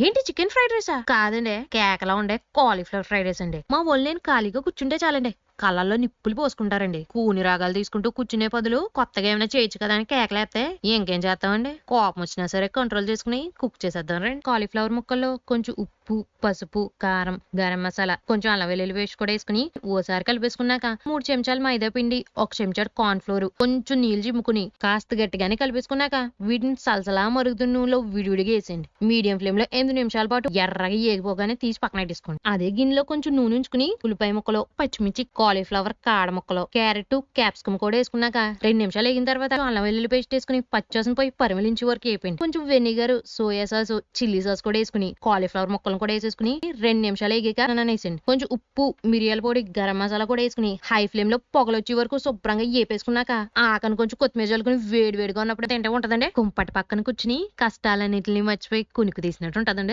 ఏంటి chicken fried రైసా? కాదండి కేకలా ఉండే కాలీఫ్లవర్ ఫ్రైడ్ రైస్ అండి. మా వాళ్ళు నేను ఖాళీగా కూర్చుంటే చాలండి. కళ్ళల్లో నిప్పులు పోసుకుంటారండి. కూని రాగాలు తీసుకుంటూ కూర్చునే బదులు కొత్తగా ఏమైనా చేయొచ్చు కదా అని కేకలేస్తే ఇంకేం చేస్తామండి? కోపం వచ్చినా సరే కంట్రోల్ చేసుకుని కుక్ చేసేద్దాం రండి. కాలీఫ్లవర్ ముక్కల్లో కొంచెం ఉప్పు పసుపు కారం గరం మసాలా కొంచెం అల్లం వెల్లుల్లి వేసి కూడా వేసుకుని ఓసారి కలిపేసుకున్నాక మూడు చెంచాలు మైదా పిండి ఒక చెంచాడు కార్న్ ఫ్లోర్ కొంచెం నీళ్ళు చిమ్ముకుని కాస్త గట్టిగానే కలిపేసుకున్నాక వీటిని సలసలా మరుగుతున్న నూనెలో విడివిడిగా వేసేయండి. మీడియం ఫ్లేమ్లో ఎనిమిది నిమిషాల పాటు ఎర్రగా ఏగిపోగానే తీసి పక్కన పెట్టేసుకోండి. అదే గిన్నెలో కొంచెం నూనె ఉంచుకుని ఉల్లిపాయ ముక్కలు పచ్చిమిర్చి కాలీఫ్లవర్ కాడ ముక్కలు క్యారెట్ క్యాప్సికమ్ కూడా వేసుకున్నాక రెండు నిమిషాలు వేగిన తర్వాత అల్లం వెల్లుల్లి పేస్ట్ వేసుకుని పచ్చోసం పోయి పరిమళించి వరకు వేపండి కొంచెం vinegar soya sauce chilli sauce కూడా వేసుకుని కాలీఫ్లవర్ ముక్కలను కూడా వేసేసుకుని రెండు నిమిషాలు వేగాక వేసేయండి. కొంచెం ఉప్పు మిరియాల పొడి గరం మసాలా కూడా వేసుకుని హై ఫ్లేమ్లో పొగలు వచ్చే వరకు శుభ్రంగా వేపేసుకున్నాక ఆకను కొంచెం కొత్తిమీర చల్లుకుని వేడి వేడిగా ఉన్నప్పుడు తింటే ఉంటదండి. కుంపటి పక్కన కూర్చుని కష్టాలన్నింటినీ మర్చిపోయి కునుకు తీసినట్టు ఉంటదండి.